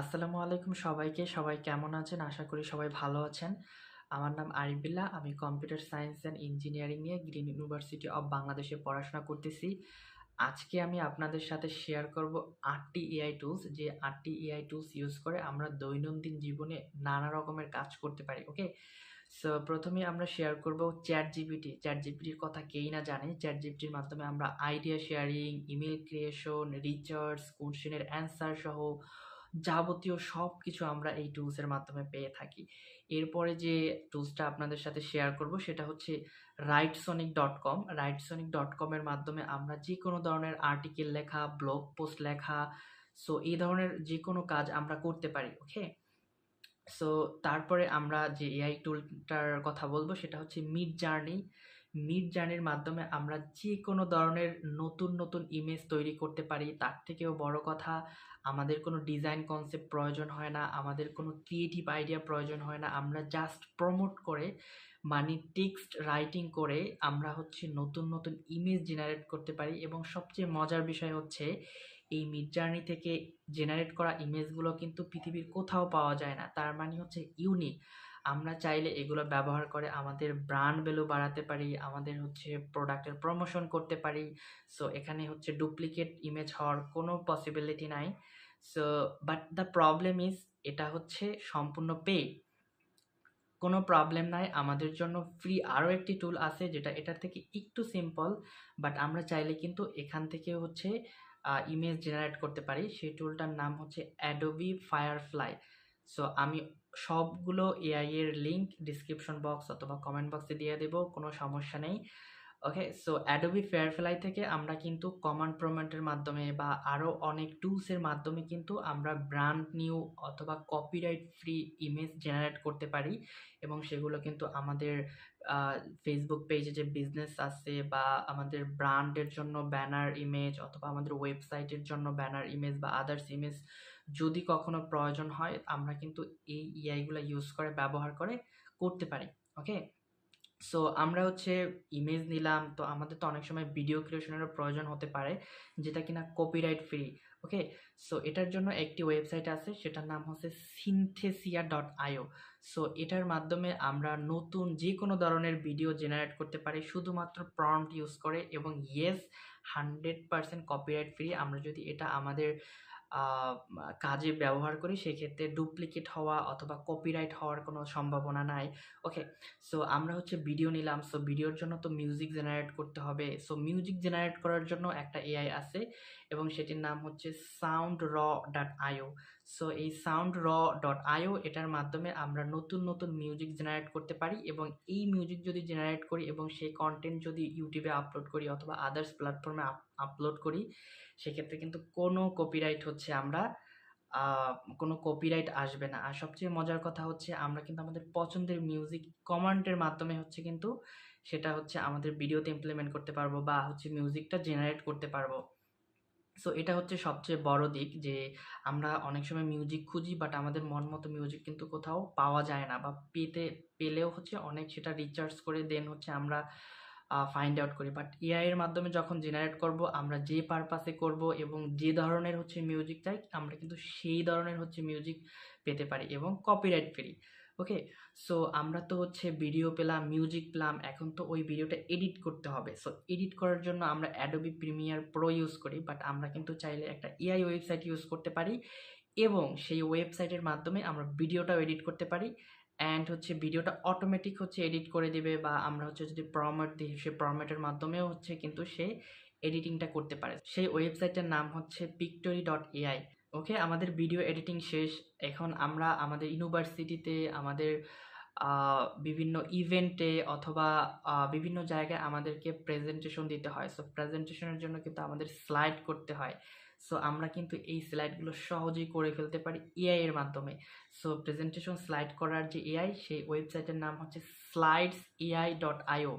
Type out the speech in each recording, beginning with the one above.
আসসালামু আলাইকুম সবাইকে। সবাই কেমন আছেন? আশা করি সবাই ভালো আছেন। আমার নাম আরিফ বিল্লাহ। আমি কম্পিউটার সায়েন্স অ্যান্ড ইঞ্জিনিয়ারিং নিয়ে গ্রিন ইউনিভার্সিটি অব বাংলাদেশে পড়াশোনা করতেছি। আজকে আমি আপনাদের সাথে শেয়ার করব আটটি এআই টুলস যে আটটি এআই টুলস ইউজ করে আমরা দৈনন্দিন জীবনে নানা রকমের কাজ করতে পারি। ওকে? সো প্রথমে আমরা শেয়ার করব ChatGPT। চ্যাট র কথা কেই না জানে। চ্যাট র মাধ্যমে আমরা idea sharing, email creation, research, কোয়েশ্চেনের answer সহ যাবতীয় সবকিছু আমরা এই টুলসের মাধ্যমে পেয়ে থাকি। এরপরে যে টুলসটা আপনাদের সাথে শেয়ার করব সেটা হচ্ছে writesonic.com writesonic.com এর মাধ্যমে আমরা যে কোনো ধরনের আর্টিকেল লেখা, ব্লগ পোস্ট লেখা, সো এই ধরনের যেকোনো কাজ আমরা করতে পারি। ওকে? সো তারপরে আমরা যে এআই টুলটার কথা বলব সেটা হচ্ছে মিডজার্নি। মিডজার্নির মাধ্যমে আমরা যে কোনো ধরনের নতুন, নতুন ইমেজ তৈরি করতে পারি। তার থেকেও বড় কথা আমাদের কোনো ডিজাইন কনসেপ্ট প্রয়োজন হয় না। আমাদের কোনো ক্রিয়েটিভ আইডিয়া প্রয়োজন হয় না। আমরা জাস্ট প্রমোট করে মানে টেক্সট রাইটিং করে আমরা হচ্ছে নতুন, নতুন ইমেজ জেনারেট করতে পারি এবং সবচেয়ে মজার বিষয় হচ্ছে এই মিড জার্নি থেকে জেনারেট করা ইমেজগুলো কিন্তু পৃথিবীর কোথাও পাওয়া যায় না। তার মানে হচ্ছে ইউনিক। আমরা চাইলে এগুলো ব্যবহার করে আমাদের ব্র্যান্ড ভ্যালু বাড়াতে পারি, আমাদের হচ্ছে প্রোডাক্টের প্রমোশন করতে পারি। সো এখানে হচ্ছে ডুপ্লিকেট ইমেজ হওয়ার কোনো পসিবিলিটি নাই। So but the problem is এটা হচ্ছে সম্পূর্ণ পেইড। কোনো প্রবলেম নাই। আমাদের জন্য ফ্রি আরও একটি টুল আছে যেটা এটার থেকে একটু সিম্পল। বাট আমরা চাইলে কিন্তু এখান থেকে হচ্ছে ইমেজ জেনারেট করতে পারি। সেই টুলটার নাম হচ্ছে Adobe Firefly। সো আমি সবগুলো এআই এর লিংক ডিসক্রিপশন বক্স অথবা কমেন্ট বক্সে দিয়ে দেব। কোনো সমস্যা নেই। ওকে? সো Adobe Firefly থেকে আমরা কিন্তু কমান্ড প্রম্পটের মাধ্যমে বা আরও অনেক টুলসের মাধ্যমে কিন্তু আমরা ব্র্যান্ড নিউ অথবা কপিরাইট ফ্রি ইমেজ জেনারেট করতে পারি এবং সেগুলো কিন্তু আমাদের ফেসবুক পেজে যে বিজনেস আছে বা আমাদের ব্র্যান্ডের জন্য ব্যানার ইমেজ অথবা আমাদের ওয়েবসাইটের জন্য ব্যানার ইমেজ বা আদার্স ইমেজ যদি কখনো প্রয়োজন হয়, আমরা কিন্তু এই এআই গুলা ইউজ করে, ব্যবহার করে করতে পারি। ওকে? সো আমরা হচ্ছে ইমেজ নিলাম, তো আমাদের তো অনেক সময় ভিডিও ক্রিয়েশনেরও প্রয়োজন হতে পারে, যেটা কিনা কপিরাইট ফ্রি। ওকে? সো এটার জন্য একটি ওয়েবসাইট আছে, সেটার নাম হচ্ছে synthesia.io সো এটার মাধ্যমে আমরা নতুন যে কোনো ধরনের ভিডিও জেনারেট করতে পারি, শুধুমাত্র প্রম্পট ইউজ করে, এবং ইয়েস 100% কপিরাইট ফ্রি। আমরা যদি এটা আমাদের কাজে ব্যবহার করি সেক্ষেত্রে ডুপ্লিকেট হওয়া অথবা কপিরাইট হওয়ার কোনো সম্ভাবনা নাই। ওকে? সো আমরা হচ্ছে ভিডিও নিলাম। সো ভিডিওর জন্য তো মিউজিক জেনারেট করতে হবে। সো মিউজিক জেনারেট করার জন্য একটা এআই আছে এবং সেটির নাম হচ্ছে Soundraw dot I O so Soundraw dot I এটার মাধ্যমে আমরা নতুন, নতুন মিউজিক জেনারেট করতে পারি এবং এই মিউজিক যদি জেনারেট করি এবং সেই কন্টেন্ট যদি ইউটিউবে আপলোড করি অথবা আদার্স প্ল্যাটফর্মে আপ আপলোড করি, সেক্ষেত্রে কিন্তু কোনো কপিরাইট হচ্ছে আমরা কোনো কপিরাইট আসবে না। আর সবচেয়ে মজার কথা হচ্ছে আমরা কিন্তু আমাদের পছন্দের মিউজিক কমান্ডের মাধ্যমে হচ্ছে কিন্তু সেটা হচ্ছে আমাদের ভিডিওতে ইমপ্লিমেন্ট করতে পারব বা হচ্ছে মিউজিকটা জেনারেট করতে পারব। সো এটা হচ্ছে সবচেয়ে বড় দিক যে আমরা অনেক সময় মিউজিক খুঁজি বাট আমাদের মন মতো মিউজিক কিন্তু কোথাও পাওয়া যায় না বা পেতে, পেলেও হচ্ছে অনেক সেটা রিচার্জ করে দেন হচ্ছে আমরা ফাইন্ড আউট করি। বাট এআই এর মাধ্যমে যখন জেনারেট করব আমরা যে পারপাসে করব এবং যে ধরনের হচ্ছে মিউজিক চাই আমরা কিন্তু সেই ধরনের হচ্ছে মিউজিক পেতে পারি এবং কপিরাইট ফ্রি। ওকে? সো আমরা তো হচ্ছে ভিডিও পেলাম, মিউজিক পেলাম। এখন তো ওই ভিডিওটা এডিট করতে হবে। সো এডিট করার জন্য আমরা Adobe Premiere Pro ইউজ করি। বাট আমরা কিন্তু চাইলে একটা এআই ওয়েবসাইট ইউজ করতে পারি এবং সেই ওয়েবসাইটের মাধ্যমে আমরা ভিডিওটাও এডিট করতে পারি অ্যান্ড হচ্ছে ভিডিওটা অটোমেটিক হচ্ছে এডিট করে দিবে বা আমরা হচ্ছে যদি প্রম্পট দিই সেই প্রম্পটের মাধ্যমেও হচ্ছে কিন্তু সে এডিটিংটা করতে পারে। সেই ওয়েবসাইটের নাম হচ্ছে পিক্টোরি ডট এআই ওকে? আমাদের ভিডিও এডিটিং শেষ। এখন আমরা আমাদের ইউনিভার্সিটিতে আমাদের বিভিন্ন ইভেন্টে অথবা বিভিন্ন জায়গায় আমাদেরকে প্রেজেন্টেশন দিতে হয়। সো প্রেজেন্টেশনের জন্য কিন্তু আমাদের স্লাইড করতে হয়। সো আমরা কিন্তু এই স্লাইডগুলো সহজেই করে ফেলতে পারি এআই এর মাধ্যমে। সো প্রেজেন্টেশন স্লাইড করার যে এআই সেই ওয়েবসাইটের নাম হচ্ছে slidesai.io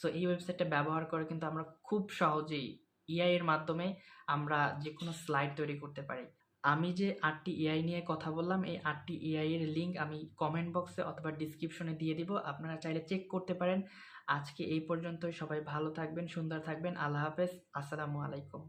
সো এই ওয়েবসাইটটা ব্যবহার করে কিন্তু আমরা খুব সহজেই এআই এর মাধ্যমে আমরা যেকোনো স্লাইড তৈরি করতে পারি। আমি যে আটটি এআই নিয়ে কথা বললাম এই ৮ টি এআই এর লিংক আমি কমেন্ট বক্সে অথবা ডিসক্রিপশনে দিয়ে দিব। আপনারা চাইলে চেক করতে পারেন। আজকে এই পর্যন্তই। সবাই ভালো থাকবেন, সুন্দর থাকবেন। আল্লাহ হাফেজ। আসসালামু আলাইকুম।